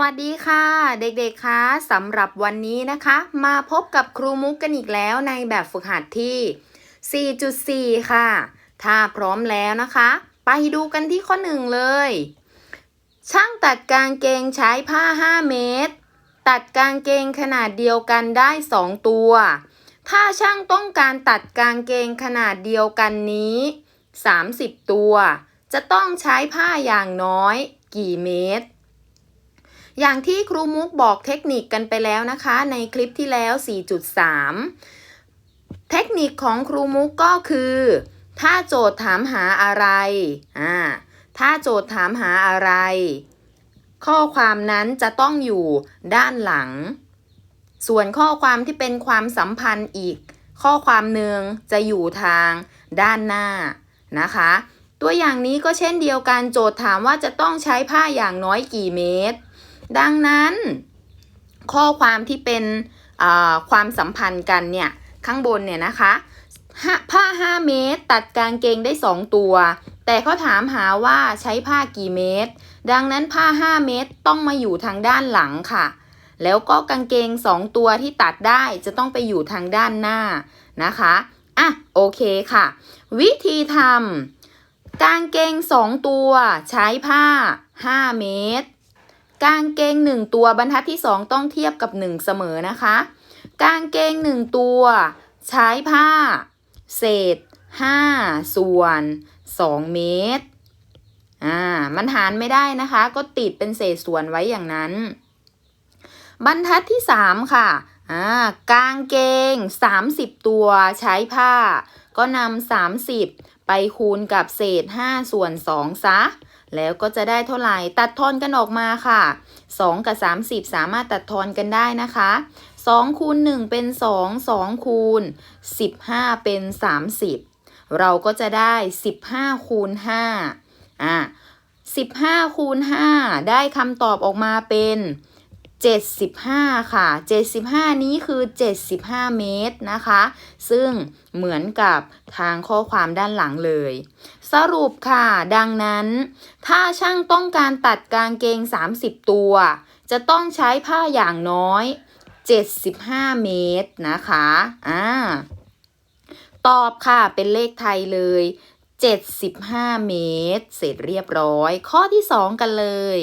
วัสดีค่ะ เด็กๆคะสำหรับวันนี้นะคะ มาพบกับครูมุกกันอีกแล้วในแบบฝึกหัดที่ 4.4 ค่ะ ถ้าพร้อมแล้วนะคะ ไปดูกันที่ข้อหนึ่งเลย ช่างตัดกางเกงใช้ผ้า 5 เมตร ตัดกางเกงขนาดเดียวกันได้ 2 ตัว ถ้าช่างต้องการตัดกางเกงขนาดเดียวกันนี้ 30 ตัว จะต้องใช้ผ้าอย่างน้อย กี่เมตร อย่างที่ครูมุกบอกเทคนิคกันไปแล้วนะคะ ในคลิปที่แล้ว 4.3 เทคนิคของครูมุกก็คือ ถ้าโจทย์ถามหาอะไรอ่าถ้าโจทย์ถามหาอะไร ข้อความนั้นจะต้องอยู่ด้านหลัง ส่วนข้อความที่เป็นความสัมพันธ์อีก ข้อความหนึ่งจะอยู่ทางด้านหน้านะคะ ตัวอย่างนี้ก็เช่นเดียวกันโจทย์ถามว่าจะต้องใช้ผ้าอย่างน้อยกี่เมตร ดังนั้น ข้อความที่เป็นความสัมพันธ์กันเนี่ยข้างบนเนี่ยนะคะห้าผ้า 5 เมตร ตัดกางเกงได้ 2 ตัว แต่เขาถามหาว่าใช้ผ้ากี่เมตร ดังนั้นผ้า 5 เมตรต้องมาอยู่ทางด้านหลังค่ะ แล้วก็กางเกง 2 ตัวที่ตัดได้จะต้องไปอยู่ทางด้านหน้านะคะอะโอเคค่ะ วิธีทำกางเกง 2 ตัวใช้ผ้า 5 เมตร กางเกง1ตัวบรรทัดที่2ต้องเทียบกับ1เสมอนะคะ กางเกง1ตัว ใช้ผ้า เศษ5ส่วน2เมตรอ่ามันหารไม่ได้นะคะ ก็ติดเป็นเศษส่วนไว้อย่างนั้น บรรทัดที่3ค่ะอ่ากางเกง30ตัวใช้ผ้า ก็นำ30 ไปคูณกับเศษ 5 ส่วน 2 ซะ แล้วก็จะได้เท่าไหร่ ตัดทอนกันออกมาค่ะ 2 กับ 30 สามารถตัดทอนกันได้นะคะ2คูณ1เป็น 2 2คูณ15 เป็น 30 เราก็จะได้ 15คูณ5อะ15คูณ5ได้คำตอบออกมาเป็น 75 ค่ะ 75 นี้คือ 75 เมตรนะคะ ซึ่งเหมือนกับทางข้อความด้านหลังเลย สรุปค่ะ ดังนั้น ถ้าช่างต้องการตัดกางเกง 30 ตัว จะต้องใช้ผ้าอย่างน้อย 75 เมตรนะคะ อ่า ตอบค่ะ เป็นเลขไทยเลย 75 เมตร เสร็จเรียบร้อย ข้อที่ 2 กันเลย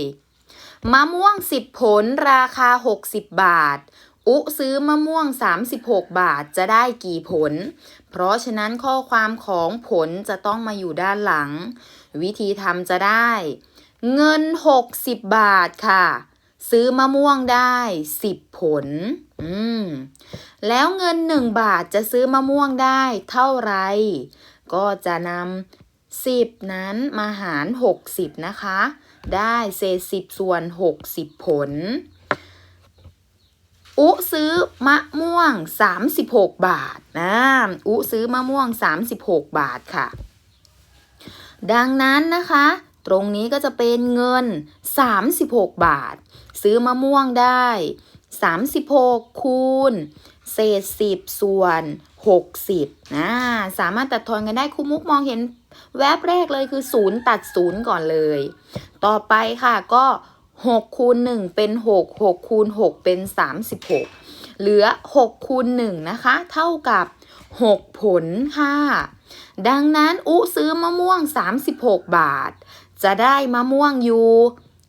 มะม่วง 10 ผลราคา 60 บาท อุซื้อมะม่วง 36 บาทจะได้กี่ผล เพราะฉะนั้นข้อความของผลจะต้องมาอยู่ด้านหลัง วิธีทำจะได้ เงิน 60 บาทค่ะ ซื้อมะม่วงได้ 10 ผล อืม แล้วเงิน 1 บาทจะซื้อมะม่วงได้เท่าไหรก็จะนำ10 นั้นมาหาร 60 นะคะ ได้เศษ10ส่วน60ผล อุซื้อมะม่วง36บาทนะอุซื้อมะม่วง36บาทค่ะ ดังนั้นนะคะ ตรงนี้ก็จะเป็นเงิน36บาท ซื้อมะม่วงได้36คูณเศษ10ส่วน60นะสามารถตัดทอนกันได้ครูมุกมองเห็น แวบแรกเลยคือ 0 ตัด 0 ก่อนเลย ต่อไปค่ะก็6คูณ1เป็น 6 6คูณ6เป็น 36 เหลือ6คูณ1นะคะ เท่ากับ 6 ผลค่ะ ดังนั้นอุซื้อมะม่วง 36 บาท จะได้มะม่วงอยู่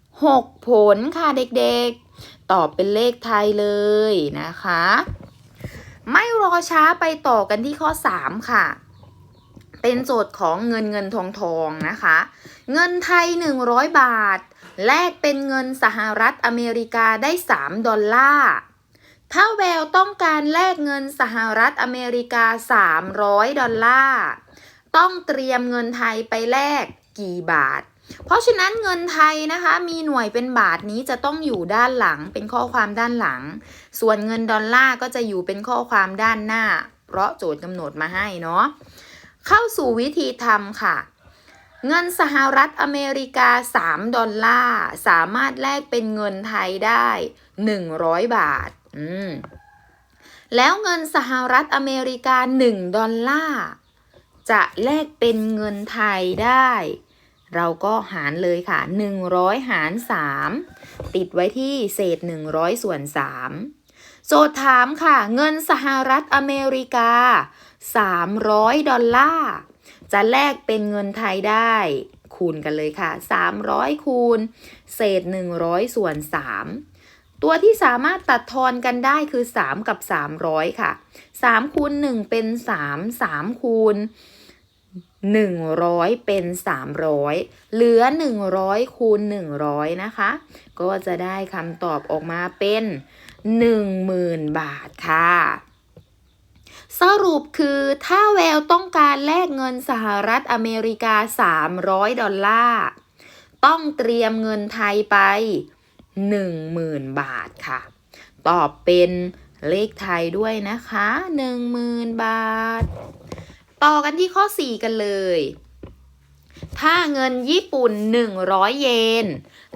6 ผลค่ะเด็กๆ ตอบเป็นเลขไทยเลยนะคะ ไม่รอช้าไปต่อกันที่ข้อ 3 ค่ะ เป็นโจทย์ของเงินเงินทองทองนะคะ เงินไทย 100 บาท แลกเป็นเงินสหรัฐอเมริกาได้ 3 ดอลลาร์ถ้าแววต้องการแลกเงินสหรัฐอเมริกา 300 ดอลลาร์ ต้องเตรียมเงินไทยไปแลกกี่บาท เพราะฉะนั้นเงินไทยนะคะมีหน่วยเป็นบาทนี้จะต้องอยู่ด้านหลังเป็นข้อความด้านหลัง ส่วนเงินดอลลาร์ก็จะอยู่เป็นข้อความด้านหน้า เพราะโจทย์กำหนดมาให้เนาะ เข้าสู่วิธีทำค่ะ เงินสหรัฐอเมริกา 3 ดอลลาร์ สามารถแลกเป็นเงินไทยได้ 100 บาท อืม แล้วเงินสหรัฐอเมริกา 1 ดอลลาร์ จะแลกเป็นเงินไทยได้ เราก็หารเลยค่ะ 100 หาร 3 ติดไว้ที่เศษ 100 ส่วน 3โจทย์ถามค่ะ เงินสหรัฐอเมริกา 300 ดอลลาร์จะแลกเป็นเงินไทยได้คูณกันเลยค่ะ 300 คูณ เศษ 100 ส่วน 3 ตัวที่สามารถตัดทอนกันได้คือ 3 กับ 300 ค่ะ 3 คูณ 1 เป็น 3 3 คูณ 100 เป็น 300 เหลือ 100 คูณ 100 นะคะ ก็จะได้คำตอบออกมาเป็น 10,000 บาทค่ะ สรุปคือถ้าแววต้องการแลกเงินสหรัฐอเมริกา 300 ดอลลาร์ ต้องเตรียมเงินไทยไป 10,000 บาทค่ะ ตอบเป็นเลขไทยด้วยนะคะ 10,000 บาท ต่อกันที่ข้อ 4 กันเลย ถ้าเงินญี่ปุ่น 100 เยน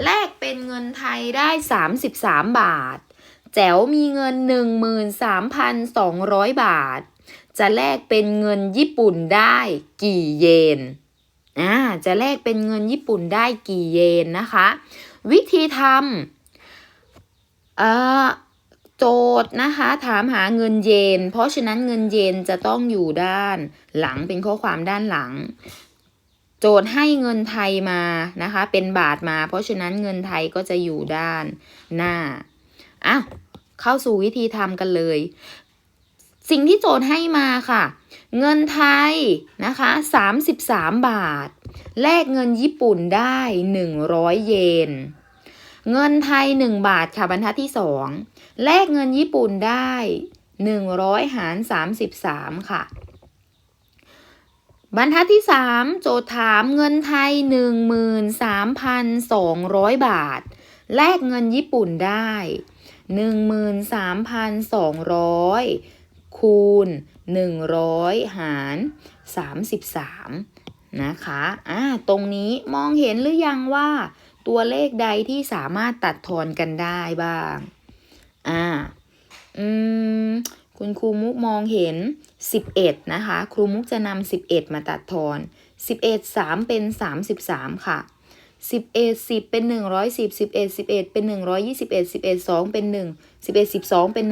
แลกเป็นเงินไทยได้ 33 บาท แจ๋วมีเงิน 13,200 บาท จะแลกเป็นเงินญี่ปุ่นได้กี่เยนอ่าจะแลกเป็นเงินญี่ปุ่นได้กี่เยนนะคะ วิธีทำเอ่อโจทย์นะคะถามหาเงินเยน เพราะฉะนั้นเงินเยนจะต้องอยู่ด้านหลังเป็นข้อความด้านหลัง โจทย์ให้เงินไทยมานะคะ เป็นบาทมา เพราะฉะนั้นเงินไทยก็จะอยู่ด้านหน้าอะ เข้าสู่วิธีทำกันเลย สิ่งที่โจทย์ให้มาค่ะ เงินไทยนะคะ33 บาท แลกเงินญี่ปุ่นได้ 100 เยนเงินไทย 1 บาทค่ะบรรทัดที่ 2 แลกเงินญี่ปุ่นได้ 100 หาร 33 ค่ะ บรรทัดที่ 3 โจทย์ถามเงินไทย 13,200 บาท แลกเงินญี่ปุ่นได้ 13,200 คูณ 100 หาร 33 นะคะอ่าตรงนี้มองเห็นหรือยังว่า ตัวเลขใดที่สามารถตัดทอนกันได้บ้างอ่าอืมคุณครูมุกมองเห็น 11 นะคะ ครูมุกจะนำ11 มาตัดทอน 11 3 เป็น 33 ค่ะ 11 10เป็น110 11 11เป็น121 11 2เป็น1 11 12เป็น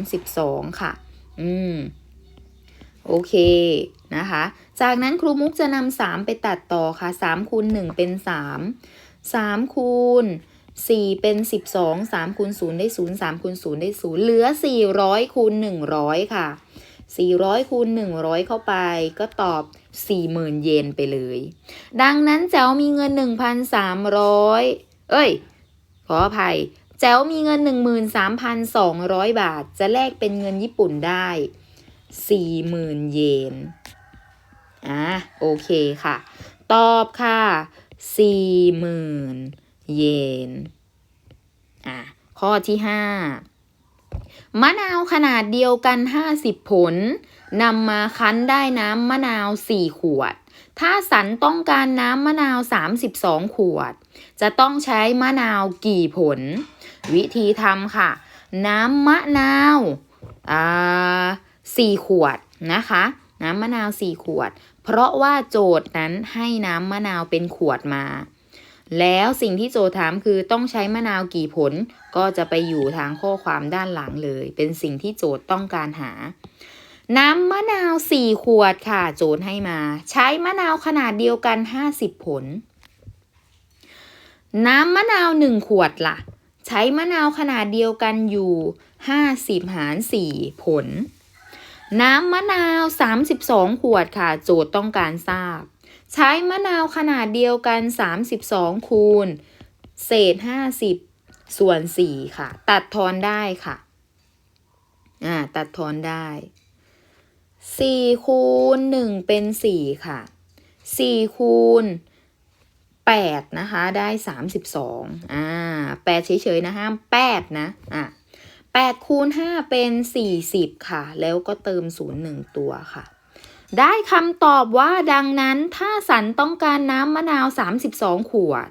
132ค่ะ อืม โอเคนะคะ จากนั้นครูมุกจะนำ3ไปตัดต่อค่ะ3คูณ1เป็น3 3คูณ4เป็น12 3คูณ0ได้0 3คูณ0ได้0เหลือ400คูณ100ค่ะ 400คูณ100 เข้าไป ก็ตอบ 40,000 เยนไปเลย ดังนั้นแจ๋วมีเงิน 1,300 เอ้ย ขออภัย แจ๋วมีเงิน 13,200 บาท จะแลกเป็นเงินญี่ปุ่นได้ 40,000 เยน อะ โอเคค่ะ ตอบค่ะ 40,000 เยน อะ ข้อที่ 5 มะนาวขนาดเดียวกัน 50 ผลนำมาคั้นได้น้ำมะนาว 4 ขวด ถ้าสันต้องการน้ำมะนาว 32 ขวด จะต้องใช้มะนาวกี่ผล วิธีทำค่ะ น้ำมะนาวอ่าสี่ขวดนะคะ น้ำมะนาว 4 ขวด เพราะว่าโจทย์นั้นให้น้ำมะนาวเป็นขวดมา แล้วสิ่งที่โจถามคือต้องใช้มะนาวกี่ผล ก็จะไปอยู่ทางข้อความด้านหลังเลย เป็นสิ่งที่โจทย์ต้องการหา น้ำมะนาว 4 ขวดค่ะ โจทย์ให้มา ใช้มะนาวขนาดเดียวกัน 50 ผล น้ำมะนาว 1 ขวดล่ะ ใช้มะนาวขนาดเดียวกันอยู่ 50 หาร 4 ผล น้ำมะนาว 32 ขวดค่ะ โจทย์ต้องการทราบ ใช้มะนาวขนาดเดียวกัน 32 คูณ เศษ 50 ส่วน 4 ค่ะ ตัดทอนได้ค่ะ อ่า ตัดทอนได้ 4 คูณ 1 เป็น 4 ค่ะ 4 คูณ 8 นะคะ ได้ 32 อ่า 8 เฉยๆ นะห้าม 8 นะ อะ8คูณ 5 เป็น 40 ค่ะ แล้วก็เติม 0 1 ตัวค่ะ ได้คำตอบว่าดังนั้นถ้าสันต้องการน้ำมะนาว 32 ขวด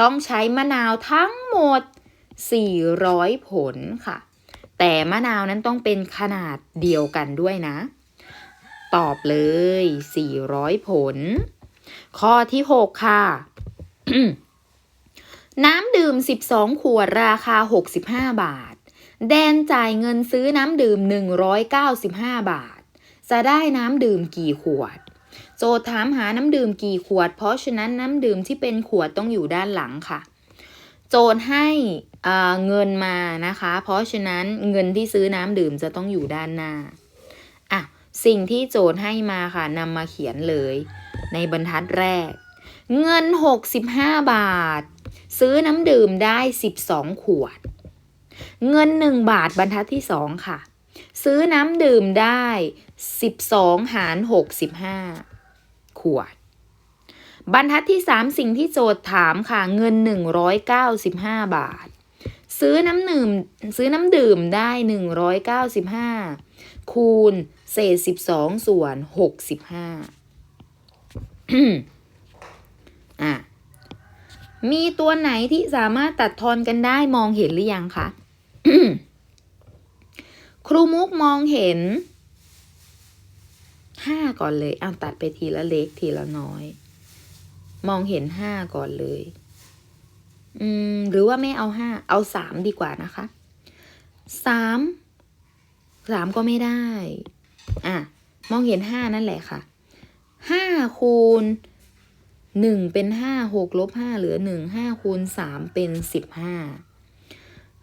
ต้องใช้มะนาวทั้งหมด 400 ผลค่ะ แต่มะนาวนั้นต้องเป็นขนาดเดียวกันด้วยนะ ตอบเลย 400 ผล ข้อที่ 6 ค่ะ น้ำดื่ม 12 ขวดราคา 65 บาท แดนจ่ายเงินซื้อน้ำดื่ม 195 บาท จะได้น้ำดื่มกี่ขวด โจทย์ถามหาน้ำดื่มกี่ขวด เพราะฉะนั้นน้ำดื่มที่เป็นขวดต้องอยู่ด้านหลังค่ะ โจทย์ให้เงินมานะคะ เพราะฉะนั้นเงินที่ซื้อน้ำดื่มจะต้องอยู่ด้านหน้าอะสิ่งที่โจทย์ให้มาค่ะนำมาเขียนเลย ในบรรทัดแรก เงิน 65 บาท ซื้อน้ำดื่มได้ 12 ขวด เงิน 1 บาทบรรทัดที่ 2 ค่ะ ซื้อน้ำดื่มได้ 12 หาร 65 ขวด บรรทัดที่ 3 สิ่งที่โจทย์ถามค่ะ เงิน 195 บาท ซื้อน้ำดื่มซื้อน้ำดื่มได้ 195 คูณ เศษ 12 ส่วน 65อะมีตัวไหนที่สามารถตัดทอนกันได้มองเห็นหรือยังคะ ครูมุกมองเห็น ห้าก่อนเลยเอาตัดไปทีละเล็กทีละน้อย มองเห็นห้าก่อนเลย อืม หรือว่าไม่เอาห้าเอาสามดีกว่านะคะสามสามก็ไม่ได้ อะ มองเห็นห้านั่นแหละค่ะห้าคูณหนึ่งเป็นห้าหกลบห้าเหลือหนึ่งห้าคูณสามเป็นสิบห้า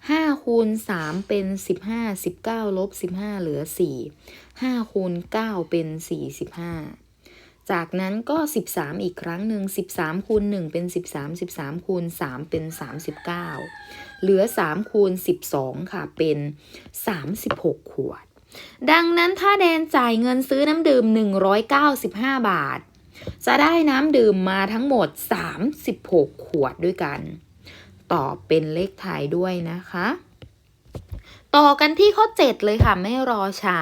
ห้าคูณสามเป็นสิบห้าสิบเก้าลบสิบห้าเหลือสี่ห้าคูณเก้าเป็นสี่สิบห้าจากนั้นก็สิบสามอีกครั้งหนึ่งสิบสามคูณหนึ่งเป็นสิบสามสิบสามคูณสามเป็นสามสิบเก้าเหลือสามคูณสิบสองค่ะเป็นสามสิบหกขวด ดังนั้นถ้าแดนจ่ายเงินซื้อน้ำดื่ม195บห้าบาท จะได้น้ำดื่มมาทั้งหมด36ขวดด้วยกัน ตอบเป็นเลขไทยด้วยนะคะ ต่อกันที่ข้อ 7 เลยค่ะ ไม่รอช้า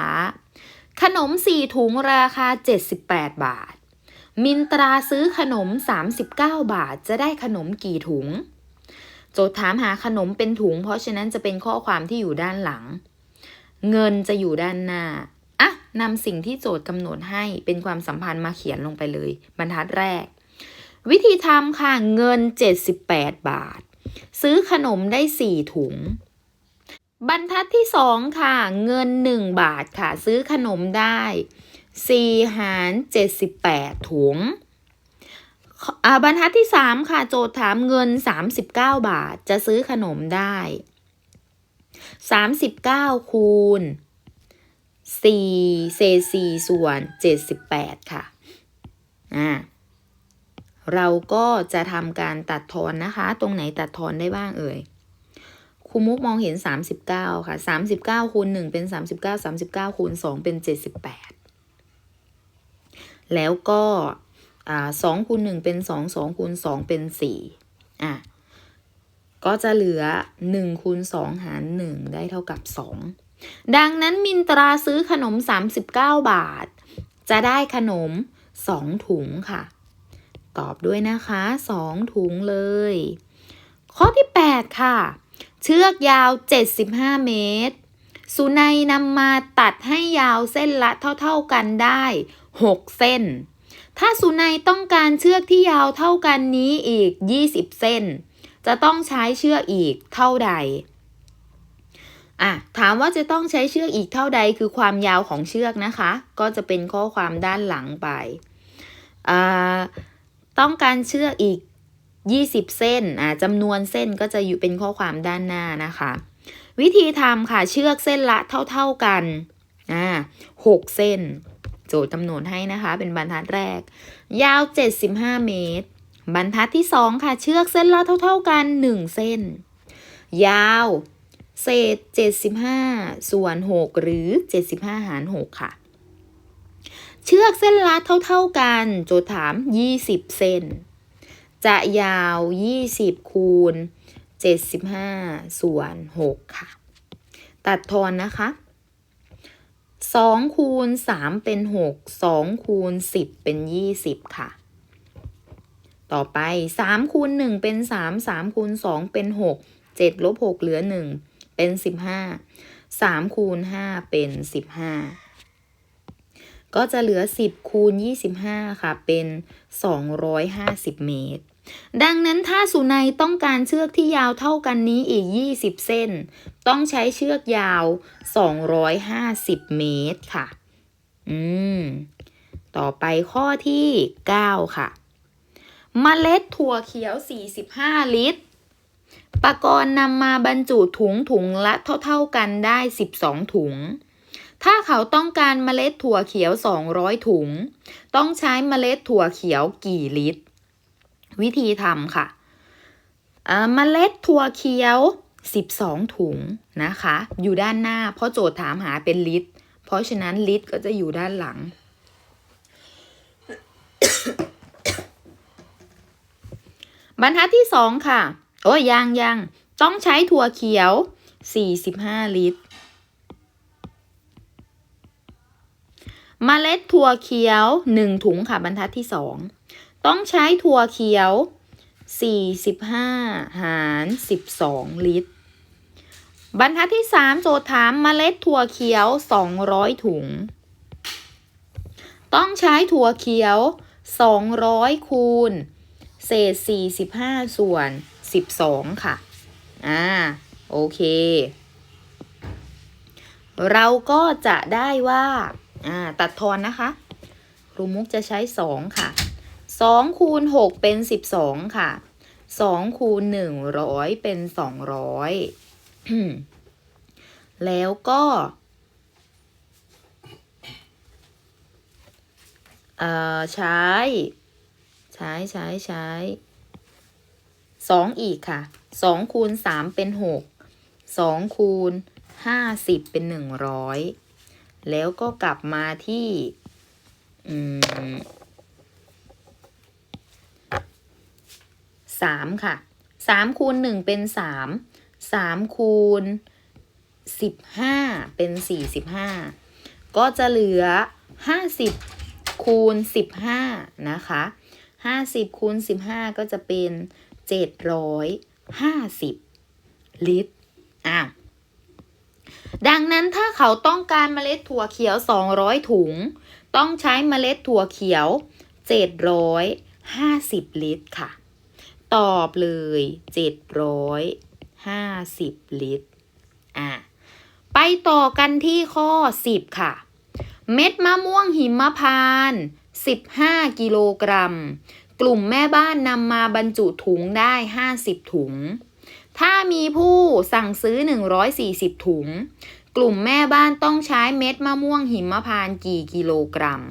ขนม 4 ถุงราคา 78 บาท มินตราซื้อขนม 39 บาท จะได้ขนมกี่ถุง โจทย์ถามหาขนมเป็นถุง เพราะฉะนั้นจะเป็นข้อความที่อยู่ด้านหลัง เงินจะอยู่ด้านหน้าอะนำสิ่งที่โจทย์กำหนดให้เป็นความสัมพันธ์มาเขียนลงไปเลย บรรทัดแรก วิธีทำค่ะ เงิน 78 บาท ซื้อขนมได้4ถุง บรรทัดที่2ค่ะ เงิน1บาทค่ะ ซื้อขนมได้4หาร78ถุงอ่าบรรทัดที่3ค่ะ โจทย์ถามเงิน39บาทจะซื้อขนมได้สามสิบเก้าคูณสี่เศษสี่ส่วนเจ็ดสิบแปดค่ะ อ่า เราก็จะทำการตัดทอนนะคะ ตรงไหนตัดทอนได้บ้างเอ่ยครูมุกมองเห็นสามสิบเก้าค่ะสามสิบเก้าคูณหนึ่งเป็นสามสิบเก้าสามสิบเก้าคูณสองเป็นเจ็ดสิบแปดแล้วก็สองคูณหนึ่งเป็นสองสองคูณสองเป็นสี่อะก็จะเหลือ1คูณ2หาร 1 ได้เท่ากับ 2 ดังนั้นมินตราซื้อขนม 39 บาท จะได้ขนม 2 ถุงค่ะ ตอบด้วยนะคะ 2 ถุงเลย ข้อที่ 8 ค่ะ เชือกยาว 75 เมตร สุนัยนำมาตัดให้ยาวเส้นละเท่าๆกันได้ 6 เส้น ถ้าสุนัยต้องการเชือกที่ยาวเท่ากันนี้อีก 20 เส้น จะต้องใช้เชือกอีกเท่าใดอะถามว่าจะต้องใช้เชือกอีกเท่าใดคือความยาวของเชือกนะคะ ก็จะเป็นข้อความด้านหลังไปอ่า ต้องการเชือกอีก 20 เส้นอ่าจำนวนเส้นก็จะอยู่เป็นข้อความด้านหน้านะคะ วิธีทำค่ะเชือกเส้นละเท่า ๆกันอ่า6เส้น โจทย์กำหนดให้นะคะ เป็นบรรทัดแรก ยาว 75 เมตร บรรทัดที่ 2 ค่ะ เชือกเส้นละเท่า ๆกัน 1 เส้น ยาวเศษ 75 ส่วน 6 หรือ 75 หาร 6 ค่ะ เชือกเส้นละเท่าๆกัน โจทย์ถาม 20เส้นจะยาว 20 คูณ 75 ส่วน 6 ค่ะ ตัดทอนนะคะ 2 คูณ 3 เป็น 6 2 คูณ 10 เป็น 20 ค่ะ ต่อไป 3 คูณ 1 เป็น 3 3 คูณ 2 เป็น 6 7ลบ6เหลือ 1 เป็น 15 3คูณ5เป็น 15 ก็จะเหลือ 10 คูณ 25 ค่ะ เป็น 250 เมตร ดังนั้นถ้าสุนัยต้องการเชือกที่ยาวเท่ากันนี้อีก 20 เส้น ต้องใช้เชือกยาว 250 เมตรค่ะ อืม ต่อไปข้อที่ 9 ค่ะเมล็ดถั่วเขียว 45 ลิตรปกรณ์นำมาบรรจุถุงถุงละเท่า ๆกันได้ 12 ถุง ถ้าเขาต้องการเมล็ดถั่วเขียว 200 ถุง ต้องใช้เมล็ดถั่วเขียวกี่ลิตร วิธีทำค่ะเมล็ดถั่วเขียว 12 ถุงนะคะ อยู่ด้านหน้า เพราะโจทย์ถามหาเป็นลิตร เพราะฉะนั้นลิตรก็จะอยู่ด้านหลัง บรรทัดที่สองค่ะ โอ้ยยังยังต้องใช้ถั่วเขียว 45 ลิตร เมล็ดถั่วเขียว 1 ถุงค่ะบรรทัดที่สองต้องใช้ถั่วเขียว 45 หาร 12 ลิตร บรรทัดที่ 3 โจทย์ถามเมล็ดถั่วเขียว 200 ถุง ต้องใช้ถั่วเขียว 200 คูณ เศษ 45 ส่วน 12 ค่ะ อ่า โอเค เราก็จะได้ว่า อ่าตัดทอนนะคะครูมุกจะใช้2ค่ะ2คูณ6เป็น12ค่ะ2คูณ100เป็น200แล้วก็เอ่อใช้ ใช้ใช้ใช้สองอีกค่ะสองคูณสามเป็นหกสองคูณห้าสิบเป็นหนึ่งร้อย แล้วก็กลับมาที่สามค่ะสามคูณหนึ่งเป็นสามสามคูณสิบห้าเป็นสี่สิบห้าก็จะเหลือห้าสิบคูณสิบห้านะคะห้าสิบคูณสิบห้าก็จะเป็นเจ็ดร้อยห้าสิบลิตรอ้าว ดังนั้นถ้าเขาต้องการเมล็ดถั่วเขียว 200 ถุง ต้องใช้เมล็ดถั่วเขียว 750 ลิตรค่ะ ตอบเลย 750 ลิตรอะไปต่อกันที่ข้อ 10 ค่ะ เม็ดมะม่วงหิมพานต์15 กิโลกรัม กลุ่มแม่บ้านนำมาบรรจุถุงได้ 50 ถุง ถ้ามีผู้สั่งซื้อ 140 ถุง กลุ่มแม่บ้านต้องใช้เม็ดมะม่วงหิมพานต์กี่กิโลกรัม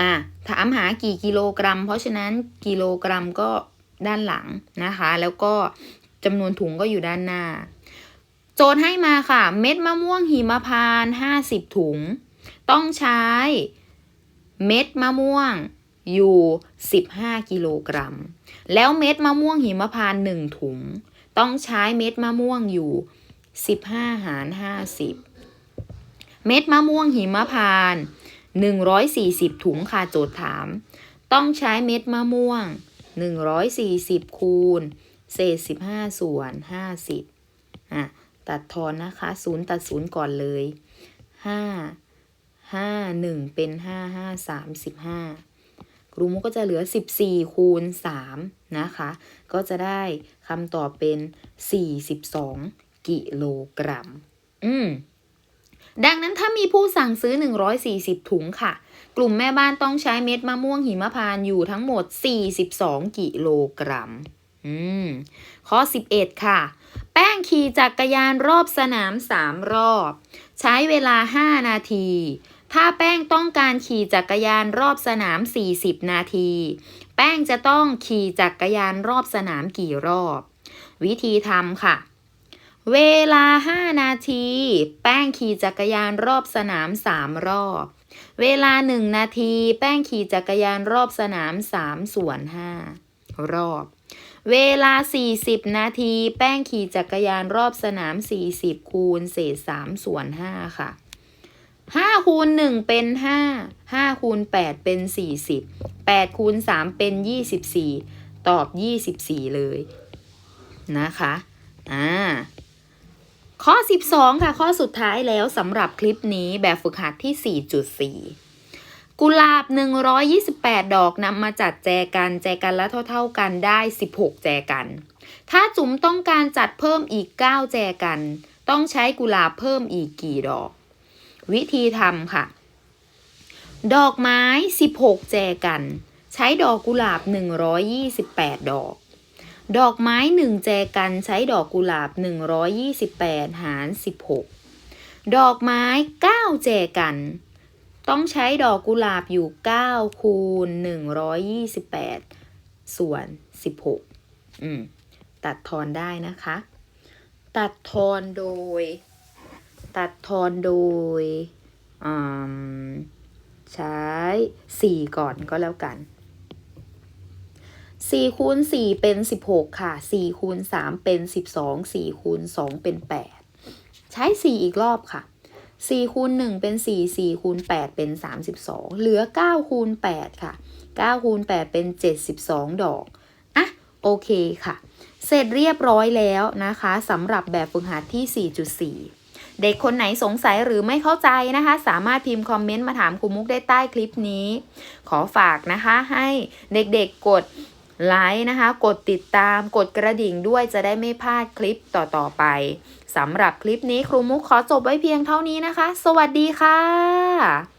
อะถามหากี่กิโลกรัม เพราะฉะนั้นกิโลกรัมก็ด้านหลังนะคะ แล้วก็จำนวนถุงก็อยู่ด้านหน้า โจทย์ให้มาค่ะ เม็ดมะม่วงหิมพานต์50 ถุง ต้องใช้เม็ดมะม่วง อยู่ 15 กิโลกรัม แล้วเม็ดมะม่วงหิมพานต์1ถุง ต้องใช้เม็ดมะม่วงอยู่ 15 หาร 50 เม็ดมะม่วงหิมพานต์140 ถุงค่ะโจทย์ถาม ต้องใช้เม็ดมะม่วง 140 คูณ เศษ 15 ส่วน 50อะตัดทอนนะคะ 0 ตัด 0 ก่อนเลย 5 5 1 เป็น 5 5 35 รูมกก็จะเหลือ 14 คูณ 3 นะคะ ก็จะได้คำตอบเป็น 42 กิโลกรัม อืมดังนั้นถ้ามีผู้สั่งซื้อ 140 ถุงค่ะ กลุ่มแม่บ้านต้องใช้เม็ดมะม่วงหิมพานต์อยู่ทั้งหมด 42 กิโลกรัม อืม ข้อ 11 ค่ะ แป้งขี่จักรยานรอบสนาม 3 รอบ ใช้เวลา 5 นาที ถ้าแป้งต้องการขี่จักรยานรอบสนาม 40 นาที แป้งจะต้องขี่จักรยานรอบสนามกี่รอบ วิธีทำค่ะ เวลา 5 นาที แป้งขี่จักรยานรอบสนาม 3 รอบ เวลา 1 นาที แป้งขี่จักรยานรอบสนาม 3 ส่วน 5 รอบ เวลา 40 นาที แป้งขี่จักรยานรอบสนาม 40 คูณเศษ 3 ส่วน 5 ค่ะ 5คูณ1เป็น5 5คูณ8เป็น40 8คูณ3เป็น24ตอบ24เลยนะคะอ่าข้อ 12 ค่ะ ข้อสุดท้ายแล้วสำหรับคลิปนี้แบบฝึกหัดที่ 4.4 กุหลาบ 128 ดอกนำมาจัดแจกันแจกันละเท่า ๆกันได้ 16 แจกัน ถ้าจุ๋มต้องการจัดเพิ่มอีก 9 แจกัน ต้องใช้กุหลาบเพิ่มอีกกี่ดอก วิธีทำค่ะ ดอกไม้ 16 แจกัน ใช้ดอกกุหลาบ 128 ดอก ดอกไม้ 1 แจกันใช้ดอกกุหลาบ 128 หาร 16 ดอกไม้ 9 แจกัน ต้องใช้ดอกกุหลาบอยู่ 9 คูณ 128 ส่วน 16 อืม ตัดทอนได้นะคะ ตัดทอนโดย ตัดทอนโดยใช้ 4 ก่อนก็แล้วกัน 4 คูณ 4 เป็น 16 ค่ะ 4 คูณ 3 เป็น 12 4 คูณ 2 เป็น 8 ใช้ 4 อีกรอบค่ะ 4 คูณ 1 เป็น 4 4 คูณ 8 เป็น 32 เหลือ 9 คูณ 8 ค่ะ 9 คูณ 8 เป็น 72 ดอกอะโอเคค่ะ เสร็จเรียบร้อยแล้วนะคะสำหรับแบบฝึกหัดที่ 4.4 เด็กคนไหนสงสัยหรือไม่เข้าใจนะคะ สามารถพิมพ์คอมเมนต์มาถามครูมุกได้ใต้คลิปนี้ ขอฝากนะคะให้เด็กๆกดไลค์นะคะ กดติดตาม กดกระดิ่งด้วยจะได้ไม่พลาดคลิปต่อๆไปสำหรับคลิปนี้ครูมุกขอจบไว้เพียงเท่านี้นะคะ สวัสดีค่ะ